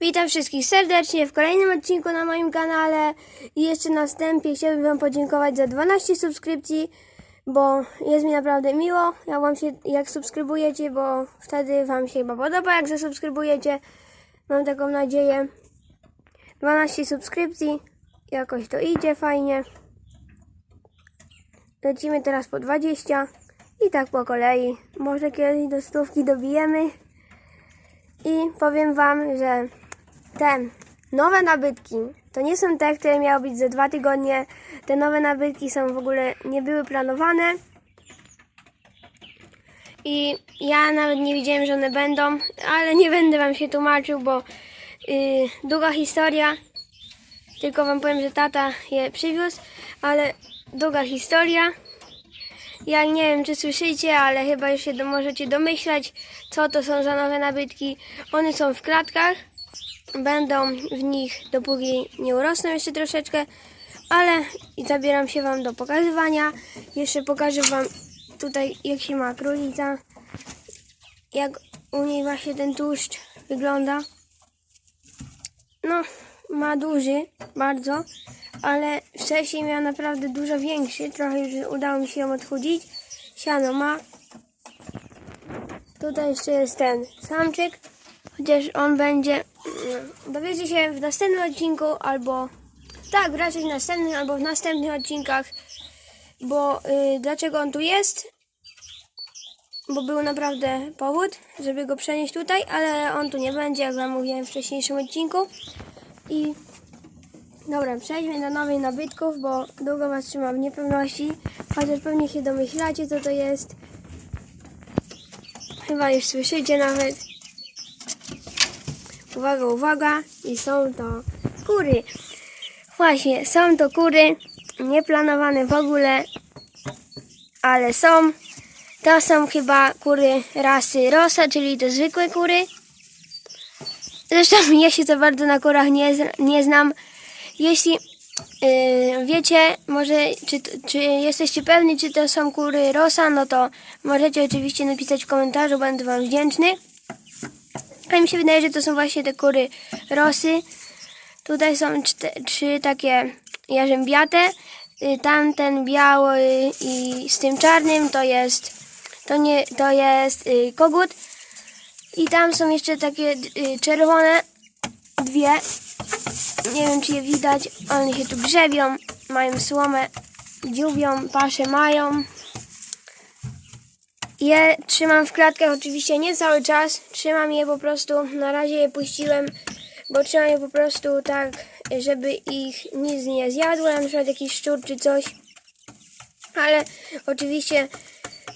Witam wszystkich serdecznie w kolejnym odcinku na moim kanale i jeszcze na wstępie chciałbym Wam podziękować za 12 subskrypcji, bo jest mi naprawdę miło, jak, wam się, jak subskrybujecie, bo wtedy Wam się chyba podoba, jak zasubskrybujecie. Mam taką nadzieję. 12 subskrypcji, jakoś to idzie fajnie. Lecimy teraz po 20 i tak po kolei. Może kiedyś do stówki dobijemy. I powiem Wam, że te nowe nabytki to nie są te, które miały być za dwa tygodnie. Te nowe nabytki są w ogóle nie były planowane. I ja nawet nie wiedziałem, że one będą, ale nie będę Wam się tłumaczył, bo yy, długa historia. Tylko Wam powiem, że tata je przywiózł, ale długa historia. Ja nie wiem, czy słyszycie, ale chyba już się do, możecie domyślać, co to są za nowe nabytki. One są w klatkach. Będą w nich, dopóki nie urosną jeszcze troszeczkę, ale zabieram się Wam do pokazywania. Jeszcze pokażę Wam tutaj, jak się ma królica, jak u niej właśnie ten tłuszcz wygląda. No, ma duży, bardzo, ale wcześniej miała naprawdę dużo większy. Trochę już udało mi się ją odchudzić. Siano ma. Tutaj jeszcze jest ten samczyk, chociaż on będzie. no, Dowiecie się w następnym odcinku, albo tak, raczej w następnym, albo w następnych odcinkach. Bo y, dlaczego on tu jest? Bo był naprawdę powód, żeby go przenieść tutaj, ale on tu nie będzie, jak wam mówiłem w wcześniejszym odcinku. I dobra, przejdźmy do nowych nabytków, bo długo was trzymam w niepewności. Chociaż pewnie się domyślacie, co to jest. Chyba już słyszycie nawet. Uwaga, uwaga. I są to kury. Właśnie, są to kury. Nieplanowane w ogóle, ale są. To są chyba kury rasy Rosa, czyli to zwykłe kury. Zresztą ja się za bardzo na kurach nie, nie znam. Jeśli yy, wiecie, może czy, czy jesteście pewni, czy to są kury Rosa, no to możecie oczywiście napisać w komentarzu, będę Wam wdzięczny. A mi się wydaje, że to są właśnie te kury Rosy. Tutaj są trzy takie jarzębiate. Y, Tamten biały i z tym czarnym to jest to nie to jest y, kogut. I tam są jeszcze takie y, czerwone dwie. Nie wiem czy je widać. One się tu grzebią, mają słomę, dziubią, pasze mają. Je trzymam w klatkach oczywiście nie cały czas. Trzymam je po prostu, na razie je puściłem, bo trzymam je po prostu tak, żeby ich nic nie zjadło, na przykład jakiś szczur czy coś. Ale oczywiście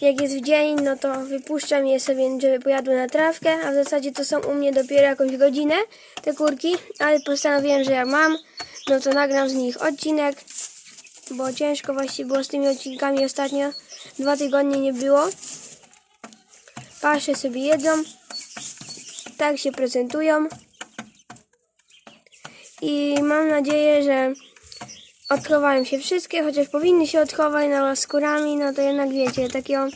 jak jest w dzień, no to wypuszczam je sobie, żeby pojadły na trawkę, a w zasadzie to są u mnie dopiero jakąś godzinę, te kurki, ale postanowiłem, że jak mam, no to nagram z nich odcinek, bo ciężko właśnie było z tymi odcinkami ostatnio, dwa tygodnie nie było. Pasze sobie jedzą, tak się prezentują i mam nadzieję, że odchowają się wszystkie, chociaż powinny się odchować no z kurami, no to jednak wiecie, takiego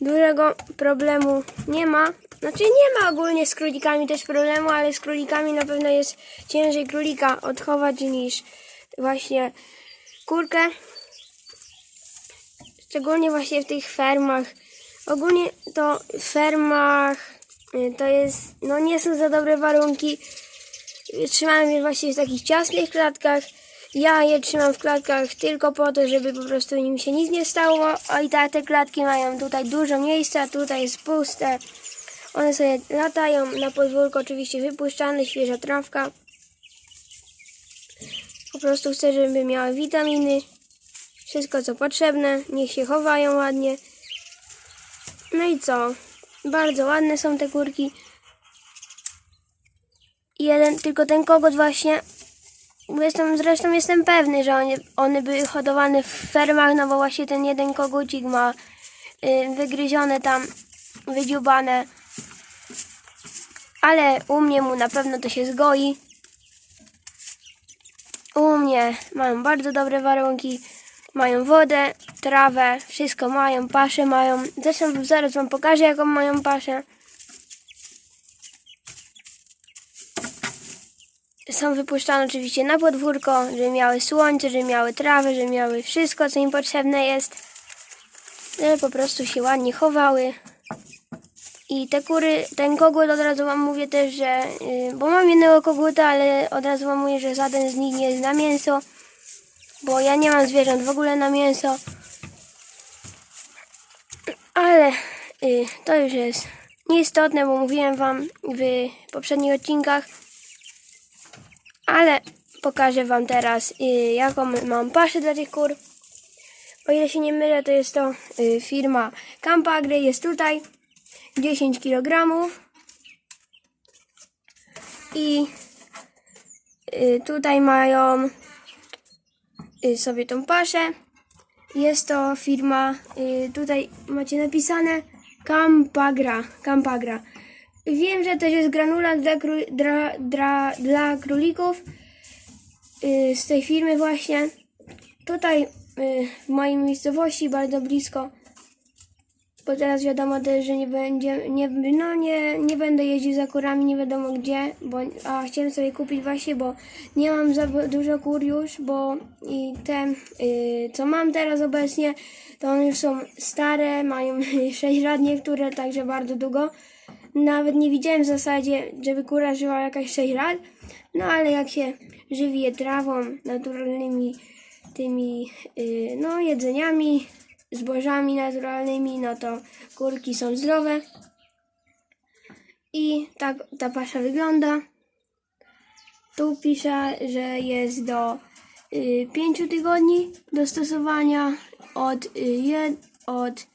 dużego problemu nie ma. Znaczy nie ma ogólnie z królikami też problemu, ale z królikami na pewno jest ciężej królika odchować niż właśnie kurkę. Szczególnie właśnie w tych fermach. Ogólnie to w fermach y, to jest, no nie są za dobre warunki. Trzymałem je właśnie w takich ciasnych klatkach. Ja je trzymam w klatkach tylko po to, żeby po prostu nim się nic nie stało. A i tak te klatki mają tutaj dużo miejsca, tutaj jest puste. One sobie latają na podwórko, oczywiście wypuszczane, świeża trawka. Po prostu chcę, żeby miały witaminy, wszystko co potrzebne, niech się chowają ładnie. No i co? Bardzo ładne są te kurki. Jeden, tylko ten kogut właśnie Jestem, zresztą jestem pewny, że one, one były hodowane w fermach, no bo właśnie ten jeden kogucik ma y, wygryzione tam, wydziubane. Ale u mnie mu na pewno to się zgoi. U mnie mają bardzo dobre warunki. Mają wodę, trawę, wszystko mają, paszę mają. Zresztą zaraz wam pokażę jaką mają paszę. są wypuszczane oczywiście na podwórko, żeby miały słońce, żeby miały trawę, żeby miały wszystko, co im potrzebne jest. Żeby po prostu się ładnie chowały. I te kury, ten kogut od razu wam mówię też, że, y, bo mam jednego koguta, ale od razu wam mówię, że żaden z nich nie jest na mięso, bo ja nie mam zwierząt w ogóle na mięso. Ale y, to już jest nieistotne, bo mówiłem wam w poprzednich odcinkach. Ale pokażę wam teraz, y, jaką mam paszę dla tych kur. O ile się nie mylę, to jest to y, firma Campagry, jest tutaj 10 kg. I y, tutaj mają sobie tą paszę. Jest to firma, y, tutaj macie napisane Campagra. Campagra. Wiem, że to jest granulat dla, dla, dla, dla królików y, z tej firmy właśnie. Tutaj y, w mojej miejscowości bardzo blisko, bo teraz wiadomo też, że nie będzie, nie, no nie, nie będę jeździł za kurami nie wiadomo gdzie, bo a chciałem sobie kupić właśnie, bo nie mam za dużo kur już, bo i te, y, co mam teraz obecnie, to one już są stare, mają 6 lat niektóre, także bardzo długo. Nawet nie widziałem w zasadzie, żeby kura żyła jakaś 6 lat, no ale jak się żywi je trawą, naturalnymi tymi, y, no jedzeniami, zbożami naturalnymi, no to kurki są zdrowe. I tak ta pasza wygląda. Tu pisze, że jest do y, 5 tygodni do stosowania od, y, od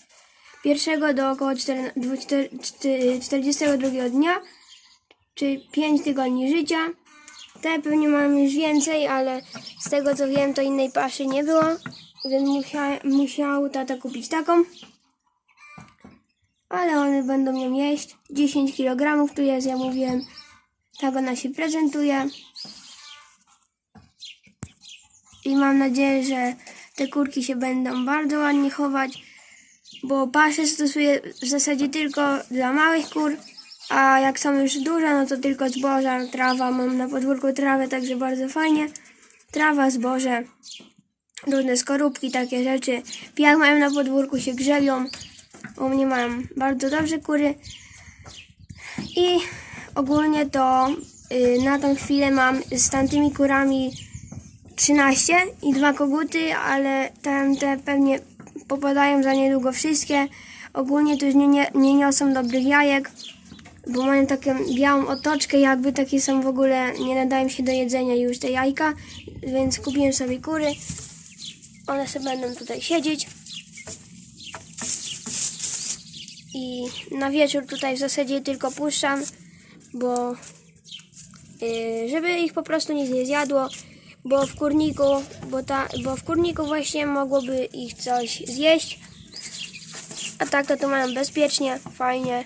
pierwszego do około 4, 42 dnia, czy 5 tygodni życia. Te pewnie mam już więcej, ale z tego co wiem, to innej paszy nie było, więc musiał, musiał tata kupić taką. Ale one będą ją jeść. 10 kg tu jest, ja mówiłem. Tak ona się prezentuje. I mam nadzieję, że te kurki się będą bardzo ładnie chować, bo paszę stosuję w zasadzie tylko dla małych kur, a jak są już duże, no to tylko zboża, trawa. Mam na podwórku trawę, także bardzo fajnie. Trawa, zboże, różne skorupki, takie rzeczy. Jak mają na podwórku, się grzebią. U mnie mają bardzo dobrze kury. I ogólnie to y, na tą chwilę mam z tamtymi kurami 13 i dwa koguty, ale tamte pewnie popadają za niedługo wszystkie. Ogólnie to już nie, nie, nie niosą dobrych jajek, bo mają taką białą otoczkę, jakby takie są w ogóle, nie nadają się do jedzenia już te jajka, więc kupiłem sobie kury. One sobie będą tutaj siedzieć. I na wieczór tutaj w zasadzie tylko puszczam, bo yy, żeby ich po prostu nic nie zjadło, bo w kurniku, bo, ta, bo w kurniku właśnie mogłoby ich coś zjeść. A tak to to mają bezpiecznie, fajnie.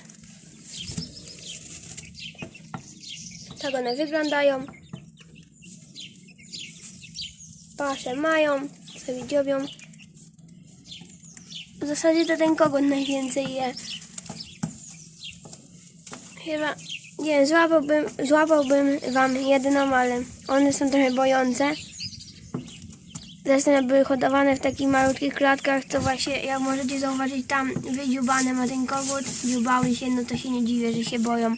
Tak one wyglądają. Pasze mają, sobie dziobią. W zasadzie to ten kogut najwięcej je. Chyba, nie złapałbym, złapałbym wam jedną, ale one są trochę bojące. Zresztą były hodowane w takich malutkich klatkach, to właśnie, jak możecie zauważyć, tam wydziubane ma ten kogut. Dziubały się, no to się nie dziwię, że się boją.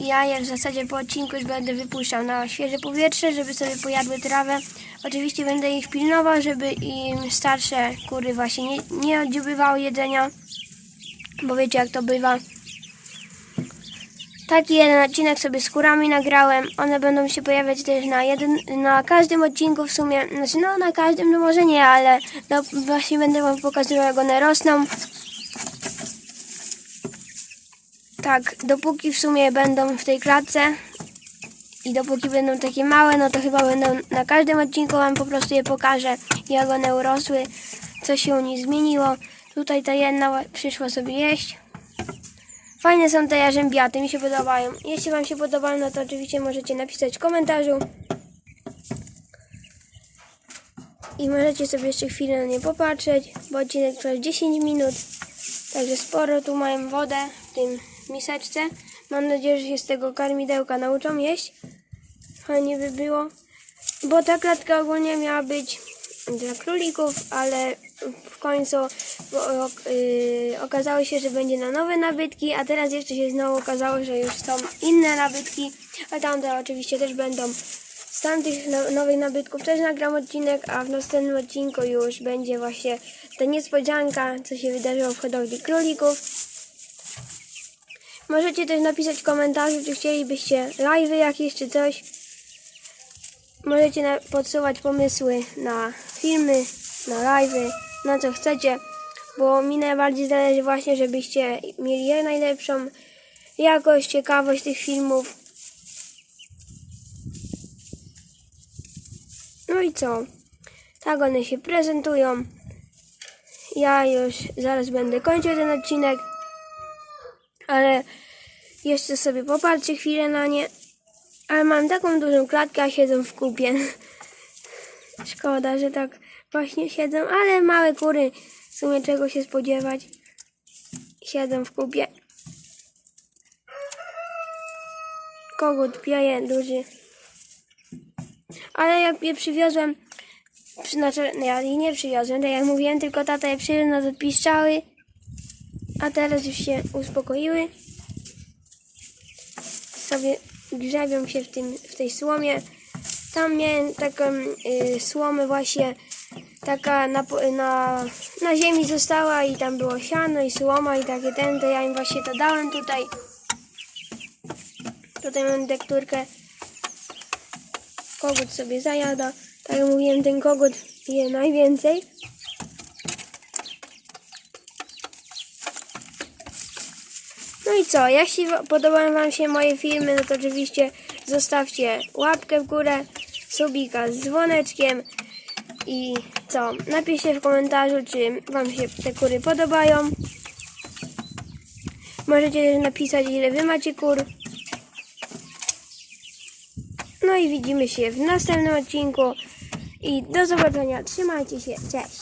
Ja je w zasadzie po odcinku już będę wypuszczał na świeże powietrze, żeby sobie pojadły trawę. Oczywiście będę ich pilnował, żeby im starsze kury właśnie nie, nie oddziubywały jedzenia, bo wiecie jak to bywa. Taki jeden odcinek sobie z kurami nagrałem. One będą się pojawiać też na, jeden, na każdym odcinku w sumie. Znaczy no na każdym, no może nie, ale no, właśnie będę wam pokazywał jak one rosną. Tak, dopóki w sumie będą w tej klatce i dopóki będą takie małe, no to chyba będą na każdym odcinku wam po prostu je pokażę, jak one urosły, co się u nich zmieniło. Tutaj ta jedna przyszła sobie jeść. Fajne są te jarzębiaty, mi się podobają. Jeśli wam się podobają, no to oczywiście możecie napisać w komentarzu. I możecie sobie jeszcze chwilę na nie popatrzeć, bo odcinek trwa 10 minut. Także sporo tu mają wodę w tym miseczce. Mam nadzieję, że się z tego karmidełka nauczą jeść. Fajnie by było. Bo ta klatka ogólnie miała być dla królików, ale w końcu bo, yy, okazało się, że będzie na nowe nabytki, a teraz jeszcze się znowu okazało, że już są inne nabytki, a tamte oczywiście też będą. Z tamtych no, nowych nabytków też nagram odcinek, a w następnym odcinku już będzie właśnie ta niespodzianka, co się wydarzyło w hodowli królików. Możecie też napisać w komentarzu, czy chcielibyście live'y jakieś, czy coś. Możecie na, podsuwać pomysły na filmy, na live'y, na co chcecie, bo mi najbardziej zależy właśnie, żebyście mieli jak najlepszą jakość, ciekawość tych filmów. No i co? Tak one się prezentują. Ja już zaraz będę kończył ten odcinek, ale jeszcze sobie popatrzcie chwilę na nie. Ale mam taką dużą klatkę, a siedzą w kupie. Szkoda, że tak właśnie siedzą, ale małe kury, w sumie czego się spodziewać, siedzą w kupie. Kogut pieje duży. Ale jak je przywiozłem, przy- znaczy no ja je nie przywiozłem, tak jak mówiłem, tylko tata je przywiózł, no to a teraz już się uspokoiły. Sobie grzebią się w, tym, w tej słomie. Tam miałem taką y, słomę właśnie, taka na, na, na ziemi została i tam było siano i słoma i takie ten, to ja im właśnie to dałem tutaj. Tutaj mam tekturkę. Kogut sobie zajada. Tak jak mówiłem, ten kogut je najwięcej. I co, jeśli podobają Wam się moje filmy, no to oczywiście zostawcie łapkę w górę, subika z dzwoneczkiem i co, napiszcie w komentarzu, czy Wam się te kury podobają. Możecie też napisać, ile Wy macie kur. No i widzimy się w następnym odcinku i do zobaczenia. Trzymajcie się, cześć!